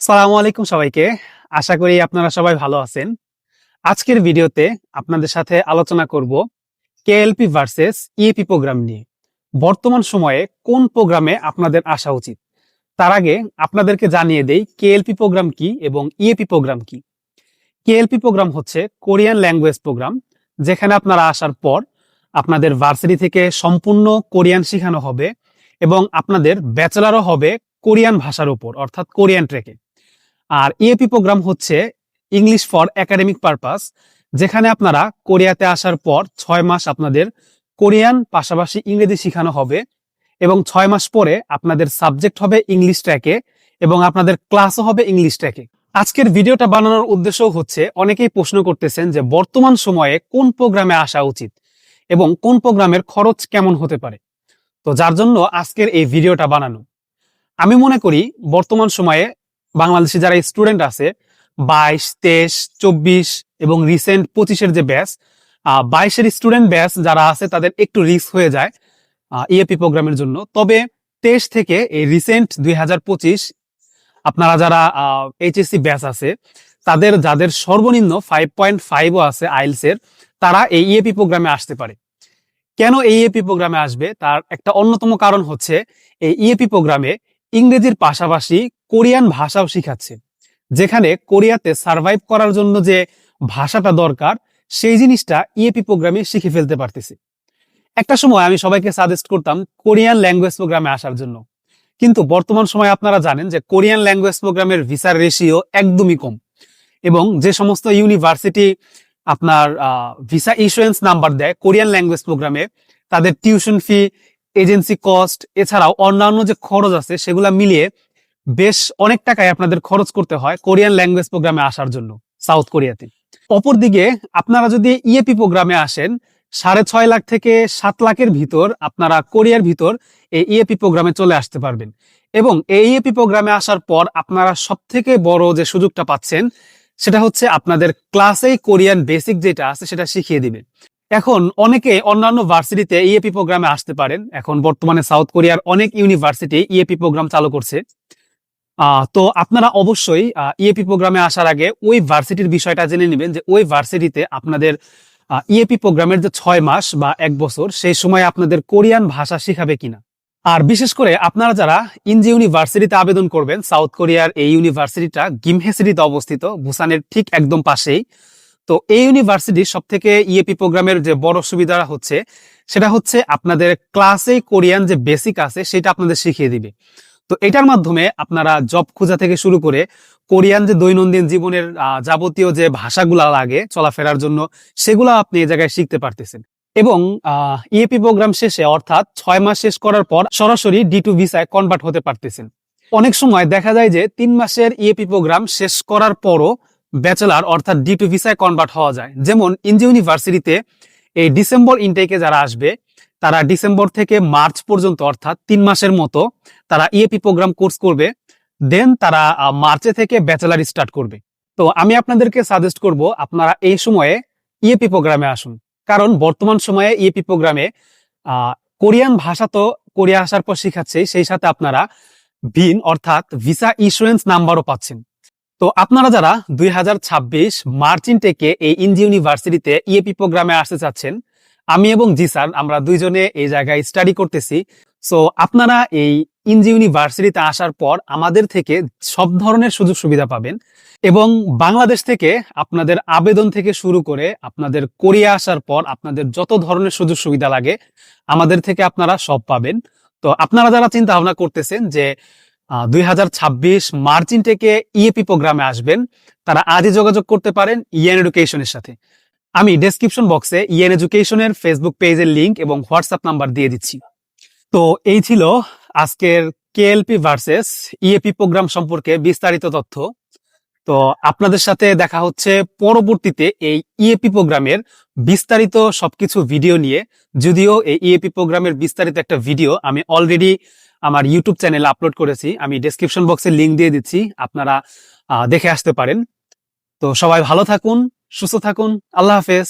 সালামু আলাইকুম সবাইকে। আশা করি আপনারা সবাই ভালো আছেন। আজকের ভিডিওতে আপনাদের সাথে আলোচনা করব কেএলপি ভার্সেস ইএপি প্রোগ্রাম নিয়ে। বর্তমান সময়ে কোন প্রোগ্রামে আপনাদের আসা উচিত? তার আগে আপনাদেরকে জানিয়ে দেই কেএলপি প্রোগ্রাম কি এবং ইএপি প্রোগ্রাম কি। কেএলপি প্রোগ্রাম হচ্ছে কোরিয়ান ল্যাঙ্গুয়েজ প্রোগ্রাম যেখানে আপনারা আসার পর আপনাদের ভার্সিটি থেকে সম্পূর্ণ কোরিয়ান শেখানো হবে এবং আপনাদের ব্যাচেলারও হবে কোরিয়ান ভাষার উপর, অর্থাৎ কোরিয়ান ট্রেকে আর ইএপি প্রোগ্রাম হচ্ছে ইংলিশ ফর একাডেমিক পারপাস যেখানে আপনারা কোরিয়াতে আসার পর ছয় মাস আপনাদের কোরিয়ান পাশাপাশি ইংরেজি শেখানো হবে এবং ছয় মাস পরে আপনাদের সাবজেক্ট হবে ইংলিশ ট্র্যাকে এবং আপনাদের ক্লাসও হবে ইংলিশ ট্র্যাকে আজকের ভিডিওটা বানানোর উদ্দেশ্য হচ্ছে, অনেকেই প্রশ্ন করতেছেন যে বর্তমান সময়ে কোন প্রোগ্রামে আসা উচিত এবং কোন প্রোগ্রামের খরচ কেমন হতে পারে। তো যার জন্য আজকের এই ভিডিওটা বানানো। আমি মনে করি বর্তমান সময়ে বাংলাদেশে যারা স্টুডেন্ট আছে, বাইশ, তেইশ, চব্বিশ এবং রিসেন্ট পঁচিশের যে ব্যাচ বাইশের স্টুডেন্ট ব্যাচ যারা আছে, তাদের একটু রিস্ক হয়ে যায় ইএপি প্রোগ্রামের জন্য। তবে তেইশ থেকে এই রিসেন্ট দুই হাজার পঁচিশ, আপনারা যারা এইচএসসি ব্যাচ আছে, তাদের যাদের সর্বনিম্ন ফাইভ পয়েন্ট ফাইভও আছে আইলসের তারা এই ইএপি প্রোগ্রামে আসতে পারে। কেন এই ইএপি প্রোগ্রামে আসবে? তার একটা অন্যতম কারণ হচ্ছে, এই ইএপি প্রোগ্রামে ইংরেজির পাশাপাশি কোরিয়ান ভাষাও শিখাচ্ছে, যেখানে কোরিয়াতে সার্ভাইভ করার জন্য যে ভাষাটা দরকার, সেই জিনিসটা ইএপি প্রোগ্রামে শিখে ফেলতে পারতেছে। একটা সময় আমি সবাইকে সাজেস্ট করতাম কোরিয়ান ল্যাঙ্গুয়েজ প্রোগ্রামে আসার জন্য। কিন্তু বর্তমান সময় আপনারা জানেন যে কোরিয়ান ল্যাঙ্গুয়েজ প্রোগ্রামের ভিসার রেশিও একদমই কম এবং যে সমস্ত ইউনিভার্সিটি আপনার ভিসা ইস্যুয়েন্স নাম্বার দেয় কোরিয়ান ল্যাঙ্গুয়েজ প্রোগ্রামে তাদের টিউশন ফি এজেন্সি কস্ট এছাড়াও অন্যান্য যে খরচ আছে, সেগুলা মিলিয়ে বেশ অনেক টাকায় আপনাদের খরচ করতে হয় কোরিয়ান ল্যাঙ্গুয়েজ প্রোগ্রামে আসার জন্য সাউথ কোরিয়াতে অপরদিকে, আপনারা যদি ইএপি প্রোগ্রামে আসেন, সাড়ে ছয় লাখ থেকে সাত লাখের ভিতর আপনারা কোরিয়ার ভিতর এই ইএপি প্রোগ্রামে চলে আসতে পারবেন। এবং এই ইএপি প্রোগ্রামে আসার পর আপনারা সব থেকে বড় যে সুযোগটা পাচ্ছেন, সেটা হচ্ছে আপনাদের ক্লাসেই কোরিয়ান বেসিক যেটা আছে, সেটা শিখিয়ে দিবে। এখন অনেকে অন্যান্য ভার্সিটিতে ইএপি প্রোগ্রামে আসতে পারেন। এখন বর্তমানে সাউথ কোরিয়ার অনেক ইউনিভার্সিটি ইএপি প্রোগ্রাম চালু করছে। তো আপনারা অবশ্যই ইএপি প্রোগ্রামে আসার আগে ওই ভার্সিটির বিষয়টা জেনে নেবেন যে ওই ভার্সিটিতে আপনাদের ইএপি প্রোগ্রামের যে ছয় মাস বা এক বছর, সেই সময় আপনাদের কোরিয়ান ভাষা শিখাবে কিনা। আর বিশেষ করে আপনারা যারা ইনজি ইউনিভার্সিটিতে আবেদন করবেন সাউথ কোরিয়ার এই ইউনিভার্সিটিটা গিমহে সিটিতে অবস্থিত বুসানের ঠিক একদম পাশেই তো এই ইউনিভার্সিটির সব থেকে ইএপি প্রোগ্রামের যে বড় সুবিধা হচ্ছে, সেটা হচ্ছে আপনাদের ক্লাসে কোরিয়ান যে বেসিক আছে, সেটা আপনাদের শিখিয়ে দিবে। তো এটার মাধ্যমে আপনারা জব খোঁজা থেকে শুরু করে কোরিয়ান যে দৈনন্দিন জীবনের যাবতীয় যে ভাষাগুলা লাগে চলাফেরার জন্য, সেগুলো আপনি এই জায়গায় শিখতে পারতেছেন। এবং ইএপি প্রোগ্রাম শেষে অর্থাৎ ছয় মাস শেষ করার পর সরাসরি ডি টু ভিসায় কনভার্ট হতে পারতেছেন। অনেক সময় দেখা যায় যে তিন মাসের ইএপি প্রোগ্রাম শেষ করার পরও ব্যাচেলার অর্থাৎ ডি টু ভিসায় কনভার্ট হওয়া যায়। যেমন ইন্ডি ইউনিভার্সিটিতে এই ডিসেম্বর ইনটেকে যারা আসবে, তারা ডিসেম্বর থেকে মার্চ পর্যন্ত, অর্থাৎ তিন মাসের মতো, তারা ইএপি প্রোগ্রাম কোর্স করবে দেন তারা মার্চে থেকে ব্যাচেলার স্টার্ট করবে। তো আমি আপনাদেরকে সাজেস্ট করব, আপনারা এই সময়ে ইএপি প্রোগ্রামে আসুন। কারণ, বর্তমান সময়ে ইএপি প্রোগ্রামে কোরিয়ান ভাষা তো কোরিয়া আসার পর শিখাচ্ছে, সেই সাথে আপনারা ভিন, অর্থাৎ ভিসা ইস্যুয়েন্স নাম্বারও পাচ্ছেন। তো আপনারা যারা দুই হাজার ছাব্বিশ মার্চ ইনটেকে এই ইন্ডি ইউনিভার্সিটিতে ইএপি প্রোগ্রামে আসতে চাচ্ছেন, আমি এবং জিসান আমরা দুইজনে এই জায়গায় স্টাডি করতেছি। সো আপনারা এই ইনজি ইউনিভার্সিটিতে আসার পর আমাদের থেকে সব ধরনের সুযোগ সুবিধা পাবেন এবং বাংলাদেশ থেকে আপনাদের আবেদন থেকে শুরু করে আপনাদের কোরিয়া আসার পর আপনাদের যত ধরনের সুযোগ সুবিধা লাগে, আমাদের থেকে আপনারা সব পাবেন। তো আপনারা যারা চিন্তা ভাবনা করতেছেন যে দুই হাজার ছাব্বিশ মার্চিন থেকে ইএপি প্রোগ্রামে আসবেন। তারা আজই যোগাযোগ করতে পারেন ইএন এডুকেশনের সাথে। আমি ডেসক্রিপশন বক্সে ইএন এডুকেশনের ফেসবুক পেজের লিঙ্ক এবং হোয়াটসঅ্যাপ নাম্বার দিয়ে দিচ্ছি। তো এই ছিল আজকের কেএলপি ভার্সেস ইএপি প্রোগ্রাম সম্পর্কে বিস্তারিত তথ্য। তো আপনাদের সাথে দেখা হচ্ছে পরবর্তীতে এই ইএপি প্রোগ্রামের বিস্তারিত সবকিছু ভিডিও নিয়ে। যদিও এই ইএপি প্রোগ্রামের বিস্তারিত একটা ভিডিও আমি অলরেডি আমার ইউটিউব চ্যানেলে আপলোড করেছি। আমি ডিসক্রিপশন বক্সে লিঙ্ক দিয়ে দিচ্ছি। আপনারা দেখে আসতে পারেন। তো সবাই ভালো থাকুন, সুস্থ থাকুন। আল্লাহ হাফেজ।